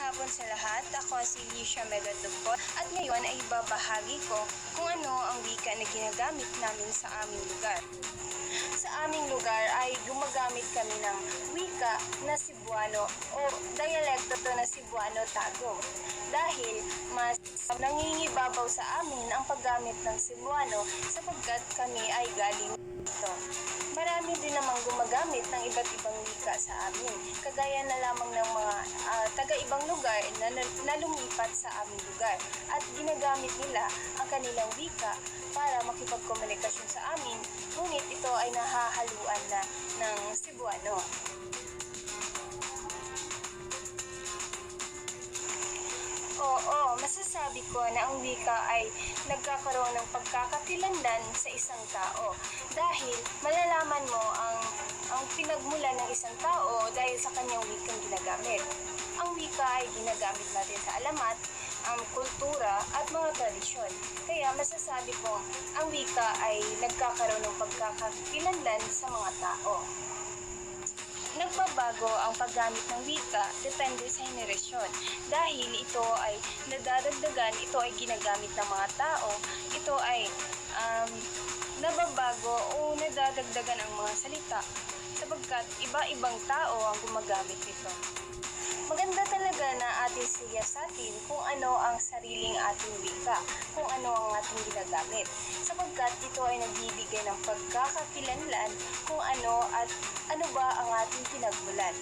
sa lahat, ako si Lisha Megadugpo at ngayon ay babahagi ko kung ano ang wika na ginagamit namin sa aming lugar. Sa aming lugar ay gumagamit kami ng wika na Cebuano o dialekto to na Cebuano Tago dahil mas nangingibabaw sa amin ang paggamit ng Cebuano sapagkat kami ay galing dito. Marami din namang gumagamit ng iba't ibang wika sa amin, kagaya na lamang ng mga ah, taga-ibang lugar na, na lumipat sa aming lugar. At ginagamit nila ang kanilang wika para makipagkomunikasyon sa amin, ngunit ito ay nahahaluan na ng Cebuano. Oo, masasabi ko na ang wika ay nagkakaroon ng pagkakakilanlan sa isang tao. Dahil malalaman pinagmulan ng isang tao dahil sa kanyang wikang ginagamit. Ang wika ay ginagamit natin sa alamat, ang kultura at mga tradisyon. Kaya masasabi ko ang wika ay nagkakaroon ng pagkakakilanlan sa mga tao. Nagbabago ang paggamit ng wika depende sa henerasyon dahil ito ay nadadagdagan, ito ay ginagamit ng mga tao, ito ay nababago o nadadagdagan ang mga salita sapagkat iba-ibang tao ang gumagamit nito. Maganda talaga na ating siyasatin kung ano ang sariling ating wika, kung ano ang ating ginagamit. Sapagkat ito ay nagbibigay ng pagkakakilanlan kung ano at ano ba ang ating pinagmulan.